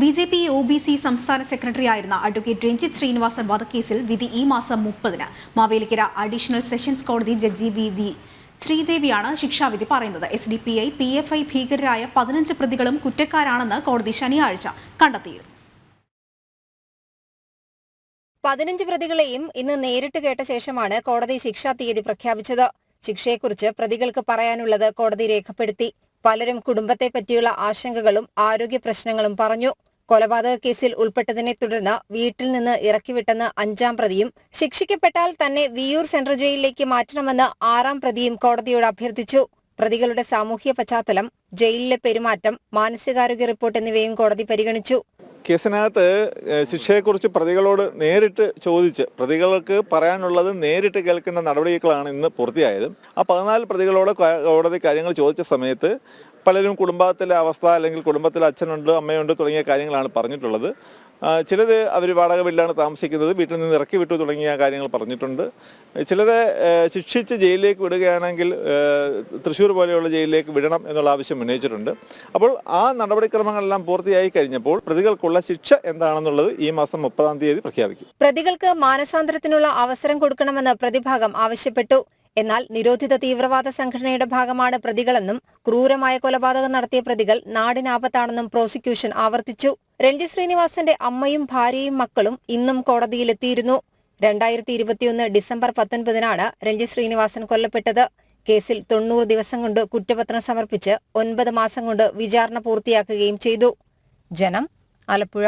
B J P O B C സംസ്ഥാന secretary ആയിരുന്ന advocate Ranjith Sreenivasan വധക്കേസിൽ വിധി ഈ മാസം മുപ്പതിന്. മാവേലിക്കര അഡീഷണൽ സെഷൻസ് കോടതി ജഡ്ജി വി വി ശ്രീദേവിയാണ് ശിക്ഷാവിധി പറയുന്നത്. S D P I P F I ഭീകരരായ പതിനഞ്ച് പ്രതികളും കുറ്റക്കാരാണെന്ന് കോടതി ശനിയാഴ്ച കണ്ടെത്തിയിരുന്നു. പതിനഞ്ച് പ്രതികളെയും ഇന്ന് നേരിട്ട് കേട്ട ശേഷമാണ് കോടതി ശിക്ഷാ തീയതി പ്രഖ്യാപിച്ചത്. ശിക്ഷയെക്കുറിച്ച് പ്രതികൾക്ക് പറയാനുള്ളത് കോടതി രേഖപ്പെടുത്തി. പലരും കുടുംബത്തെ പറ്റിയുള്ള ആശങ്കകളും ആരോഗ്യ പ്രശ്നങ്ങളും പറഞ്ഞു. കൊലപാതക കേസിൽ ഉൾപ്പെട്ടതിനെ തുടർന്ന് വീട്ടിൽ നിന്ന് ഇറക്കിവിട്ടെന്ന് അഞ്ചാം പ്രതിയും ശിക്ഷിക്കപ്പെട്ടാൽ തന്നെ വിയൂർ സെൻട്രൽ ജയിലിലേക്ക് മാറ്റണമെന്ന് ആറാം പ്രതിയും കോടതിയോട് അഭ്യർത്ഥിച്ചു. പ്രതികളുടെ സാമൂഹ്യ പശ്ചാത്തലം ജയിലിലെ പെരുമാറ്റം മാനസികാരോഗ്യ റിപ്പോർട്ട് എന്നിവയും കോടതി പരിഗണിച്ചു. കേസിനകത്ത് ശിക്ഷയെക്കുറിച്ച് പ്രതികളോട് നേരിട്ട് ചോദിച്ച് പ്രതികൾക്ക് പറയാനുള്ളത് നേരിട്ട് കേൾക്കുന്ന നടപടികളാണ് ഇന്ന് പൂർത്തിയായത്. ആ പതിനാല് പ്രതികളോട് കോടതി കാര്യങ്ങൾ ചോദിച്ച സമയത്ത് പലരും കുടുംബത്തിലെ അവസ്ഥ അല്ലെങ്കിൽ കുടുംബത്തിൽ അച്ഛനുണ്ട് അമ്മയുണ്ട് തുടങ്ങിയ കാര്യങ്ങളാണ് പറഞ്ഞിട്ടുള്ളത്. ചിലർ അവർ വാടക വീട്ടിലാണ് താമസിക്കുന്നത് വീട്ടിൽ നിന്ന് ഇറക്കി വിട്ടു തുടങ്ങിയ കാര്യങ്ങൾ പറഞ്ഞിട്ടുണ്ട്. ചിലരെ ശിക്ഷിച്ച് ജയിലിലേക്ക് വിടുകയാണെങ്കിൽ തൃശ്ശൂർ പോലെയുള്ള ജയിലിലേക്ക് വിടണം എന്നുള്ള ആവശ്യം ഉന്നയിച്ചിട്ടുണ്ട്. അപ്പോൾ ആ നടപടിക്രമങ്ങളെല്ലാം പൂർത്തിയായി കഴിഞ്ഞപ്പോൾ പ്രതികൾക്കുള്ള ശിക്ഷ എന്താണെന്നുള്ളത് ഈ മാസം മുപ്പതാം തീയതി പ്രഖ്യാപിക്കും. പ്രതികൾക്ക് മാനസാന്തരത്തിനുള്ള അവസരം കൊടുക്കണമെന്ന് പ്രതിഭാഗം ആവശ്യപ്പെട്ടു. എന്നാൽ നിരോധിത തീവ്രവാദ സംഘടനയുടെ ഭാഗമാണ് പ്രതികളെന്നും ക്രൂരമായ കൊലപാതകം നടത്തിയ പ്രതികൾ നാടിനാപത്താണെന്നും പ്രോസിക്യൂഷൻ ആവർത്തിച്ചു. രഞ്ജിത് ശ്രീനിവാസന്റെ അമ്മയും ഭാര്യയും മക്കളും ഇന്നും കോടതിയിലെത്തിയിരുന്നു. രണ്ടായിരത്തി ഇരുപത്തിയൊന്ന് ഡിസംബർ പത്തൊൻപതിനാണ് രഞ്ജി ശ്രീനിവാസൻ കൊല്ലപ്പെട്ടത്. കേസിൽ തൊണ്ണൂറ് ദിവസം കൊണ്ട് കുറ്റപത്രം സമർപ്പിച്ച് ഒൻപത് മാസം കൊണ്ട് വിചാരണ പൂർത്തിയാക്കുകയും ചെയ്തു. ജനം ആലപ്പുഴ.